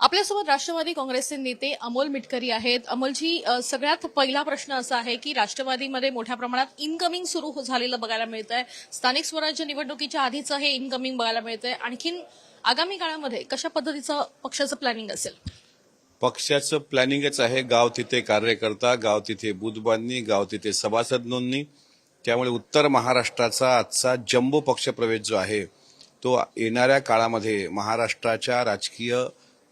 आपल्यासोबत राष्ट्रवादी काँग्रेसचे नेते अमोल मिटकरी आहेत. अमोलजी सगळ्यात पहिला प्रश्न असा आहे की राष्ट्रवादीमध्ये मोठ्या प्रमाणात इनकमिंग सुरू हो- झालेलं बघायला मिळत आहे स्थानिक स्वराज्य निवडणुकीच्या आधीचं हे इनकमिंग बघायला मिळतंय. आणखीन आगामी काळामध्ये कशा पद्धतीचं पक्षाचं प्लॅनिंग असेल? पक्षाचं प्लॅनिंगच आहे गाव तिथे कार्यकर्ता गाव तिथे बूथ बांधणी गाव तिथे सभासद नोंदणी त्यामुळे उत्तर महाराष्ट्राचा आजचा जम्बो पक्ष प्रवेश जो आहे तो येणाऱ्या काळामध्ये महाराष्ट्राच्या राजकीय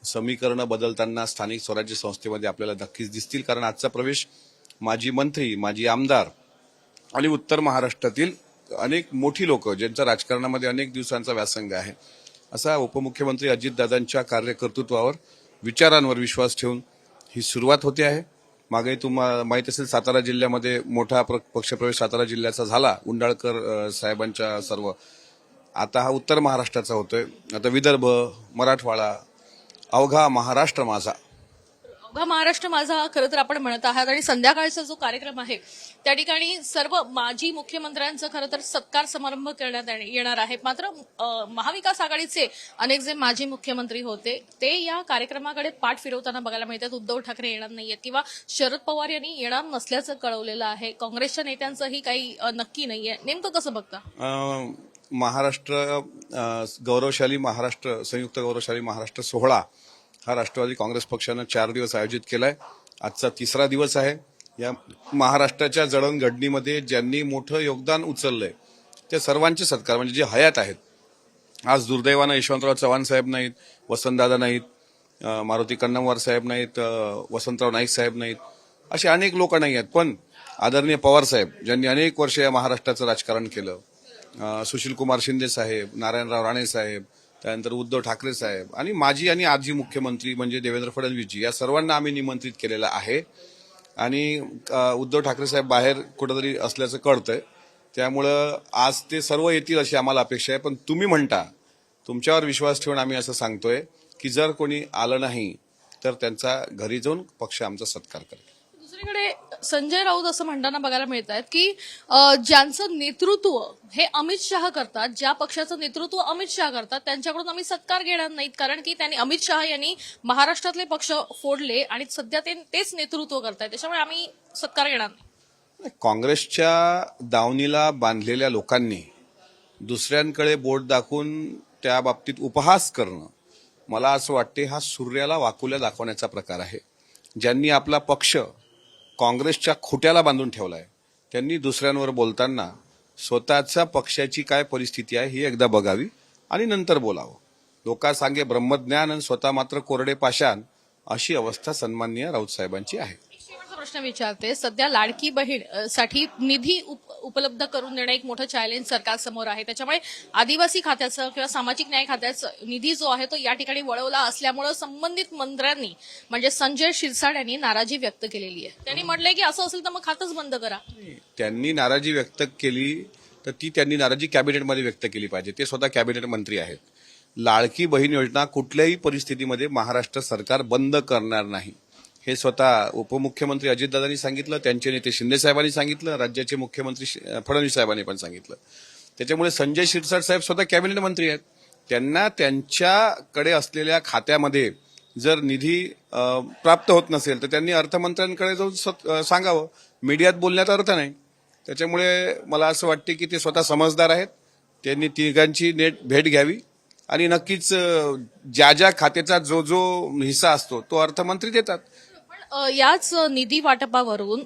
समीकरणं बदलताना स्थानिक स्वराज्य संस्थेमध्ये आपल्याला नक्कीच दिसतील. कारण आजचा प्रवेश माजी मंत्री माजी आमदार आणि उत्तर महाराष्ट्रातील अनेक मोठी लोक ज्यांचा राजकारणामध्ये अनेक दिवसांचा व्यासंग आहे. असा उपमुख्यमंत्री अजितदादांच्या कार्यकर्तृत्वावर विचारांवर विश्वास ठेवून ही सुरुवात होते आहे. मागे तुम्हाला माहीत असेल सातारा जिल्ह्यामध्ये मोठा प्र- पक्षप्रवेश सातारा जिल्ह्याचा झाला. उंडाळकर साहेबांच्या सर्व. आता हा उत्तर महाराष्ट्राचा होतोय. आता विदर्भ मराठवाडा अवघा महाराष्ट्र माझा. अवघा महाराष्ट्र माझा खरं तर आपण म्हणत आहात आणि संध्याकाळचा जो कार्यक्रम आहे त्या ठिकाणी सर्व माजी मुख्यमंत्र्यांचं खरं तर सत्कार समारंभ करण्यात येण- येणार आहे. मात्र महाविकास आघाडीचे अनेक जे माजी मुख्यमंत्री होते ते या कार्यक्रमाकडे पाठ फिरवताना बघायला मिळतात. उद्धव ठाकरे येणार नाहीयेत किंवा शरद पवार यांनी येणार नसल्याचं कळवलेलं आहे. काँग्रेसच्या नेत्यांचंही काही नक्की नाहीये. नेमकं कसं बघता? महाराष्ट्र गौरवशाली महाराष्ट्र संयुक्त गौरवशाली महाराष्ट्र सोहळा हा राष्ट्रवादी काँग्रेस पक्षानं चार दिवस आयोजित केला आहे आजचा तिसरा दिवस आहे. या महाराष्ट्राच्या जडणघडणीमध्ये ज्यांनी मोठं योगदान उचललंय त्या सर्वांचे सत्कार म्हणजे जे हयात आहेत. आज दुर्दैवानं यशवंतराव चव्हाण साहेब नाहीत वसंतदादा नाहीत मारुती कन्नमवार साहेब नाहीत वसंतराव नाईक साहेब नाहीत असे अनेक लोक नाही आहेत पण आदरणीय पवार साहेब ज्यांनी अनेक वर्ष या महाराष्ट्राचं राजकारण केलं सुशीलकुमार सुशील कुमार शिंदे साहेब नारायणराव राणे साहेब त्यानंतर उद्धव ठाकरे साहेब आणि माजी आणि आजी मुख्यमंत्री म्हणजे देवेंद्र फडणवीसजी या सर्वांना आम्ही निमंत्रित केलेलं आहे. आणि उद्धव ठाकरे साहेब बाहेर कुठंतरी असल्याचं कळतंय. त्यामुळं आज ते सर्व येतील अशी आम्हाला अपेक्षा आहे. पण तुम्ही म्हणता तुमच्यावर विश्वास ठेवून आम्ही असं सांगतोय की जर कोणी आलं नाही तर त्यांचा घरी जाऊन पक्ष आमचा सत्कार करेल. दुसरीकडे संजय राऊत असं म्हणताना बघायला मिळत आहेत की ज्यांचं नेतृत्व हे अमित शहा करतात ज्या पक्षाचं नेतृत्व अमित शहा करतात त्यांच्याकडून आम्ही सत्कार घेणार नाहीत. कारण की त्यांनी अमित शहा यांनी महाराष्ट्रातले पक्ष फोडले आणि सध्या ते तेच नेतृत्व करतायत. त्याच्यामुळे आम्ही सत्कार घेणार नाही काँग्रेसच्या दावणीला बांधलेल्या लोकांनी दुसऱ्यांकडे बोट दाखवून त्या बाबतीत उपहास करणं मला असं वाटते हा सूर्याला वाकुल्या दाखवण्याचा प्रकार आहे. ज्यांनी आपला पक्ष काँग्रेसच्या खुट्याला बांधून ठेवला आहे त्यांनी दुसऱ्यांवर बोलताना स्वतःच्या पक्षाची काय परिस्थिती आहे ही एकदा बघावी आणि नंतर बोलावं. लोका सांगे ब्रह्मज्ञान आणि स्वतः मात्र कोरडे पाषाण अशी अवस्था सन्माननीय राऊत साहेबांची आहे. प्रश्न विचारते सध्या लाडकी बहीणसाठी निधी उप- उपलब्ध करून देणं एक मोठं चॅलेंज सरकारसमोर आहे. त्याच्यामुळे आदिवासी खात्याचं किंवा सामाजिक न्याय खात्याचं निधी जो आहे तो या ठिकाणी वळवला असल्यामुळे संबंधित मंत्र्यांनी म्हणजे संजय शिरसाट यांनी नाराजी व्यक्त केलेली आहे. त्यांनी म्हटलंय की असं असेल तर मग खातच बंद करा. त्यांनी नाराजी व्यक्त केली तर ती त्यांनी नाराजी कॅबिनेटमध्ये व्यक्त केली पाहिजे. ते स्वतः कॅबिनेट मंत्री आहेत. लाडकी बहीण योजना कुठल्याही परिस्थितीमध्ये महाराष्ट्र सरकार बंद करणार नाही. हे स्वतः उपमुख्यमंत्री अजितदादांनी सांगितलं त्यांचे नेते शिंदे साहेबांनी सांगितलं राज्याचे मुख्यमंत्री फडणवीस साहेबांनी पण सांगितलं. त्याच्यामुळे संजय शिरसाट साहेब स्वतः कॅबिनेट मंत्री आहेत. त्यांना त्यांच्याकडे असलेल्या खात्यामध्ये जर निधी प्राप्त होत नसेल तर त्यांनी अर्थमंत्र्यांकडे जाऊन सांगावं. मीडियात बोलण्यात अर्थ नाही. त्याच्यामुळे मला असं वाटते की ते स्वतः समजदार आहेत. त्यांनी तिघांची नेट भेट घ्यावी. आणि नक्कीच ज्या ज्या खात्याचा जो जो हिस्सा असतो तो अर्थमंत्री देतात. याच निधी वाटपावरून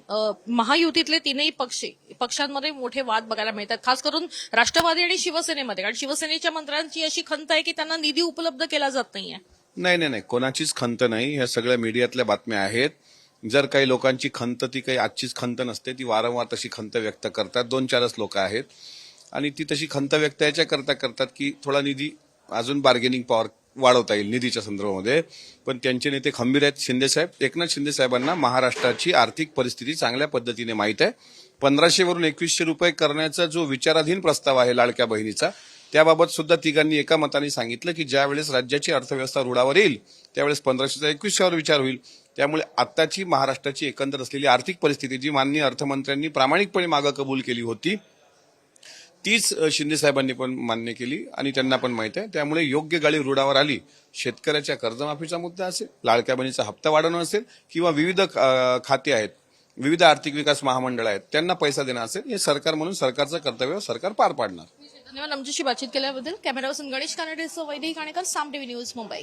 महायुतीतले तीनही पक्ष पक्षांमध्ये मोठे वाद बघायला मिळतात. खास करून राष्ट्रवादी आणि शिवसेनेमध्ये. कारण शिवसेनेच्या मंत्र्यांची अशी खंत आहे की त्यांना निधी उपलब्ध केला जात नाहीये. नाही नाही नाही. कोणाचीच खंत नाही. ह्या सगळ्या मीडियातल्या बातम्या आहेत. जर काही लोकांची खंत ती काही आजचीच खंत नसते ती वारंवार तशी खंत व्यक्त करतात. दोन चारच लोक आहेत. आणि ती तशी खंत व्यक्त याच्या करता करतात की थोडा निधी अजून बार्गेनिंग पॉवर वाढवता येईल निधीच्या संदर्भामध्ये. पण त्यांचे नेते खंबीर आहेत. शिंदेसाहेब एकनाथ शिंदे साहेबांना महाराष्ट्राची आर्थिक परिस्थिती चांगल्या पद्धतीने माहीत आहे. पंधराशेवरून एकवीसशे रुपये करण्याचा जो विचाराधीन प्रस्ताव आहे लाडक्या बहिणीचा त्याबाबत सुद्धा तिघांनी एका मताने सांगितलं की ज्या वेळेस राज्याची अर्थव्यवस्था रुळावर येईल त्यावेळेस पंधराशेचा एकवीसशेवर विचार होईल. त्यामुळे आत्ताची महाराष्ट्राची एकंदर असलेली आर्थिक परिस्थिती जी माननीय अर्थमंत्र्यांनी प्रामाणिकपणे मागं कबूल केली होती तीच शिंदे साहेबांनी पण मान्य केली आणि त्यांना पण माहीत आहे. त्यामुळे योग्य गाडी रुडावर आली शेतकऱ्याच्या कर्जमाफीचा मुद्दा असेल लाडक्या बहिणीचा हप्ता वाढवणं असेल किंवा विविध खाते आहेत विविध आर्थिक विकास महामंडळ आहेत त्यांना पैसा देणं असेल हे सरकार म्हणून सरकारचं कर्तव्य सरकार पार पाडणार. धन्यवाद. आमच्याशी बातचीत केल्याबद्दल camera Ganesh Kanade Vaidik Kanekar Saam TV news Mumbai.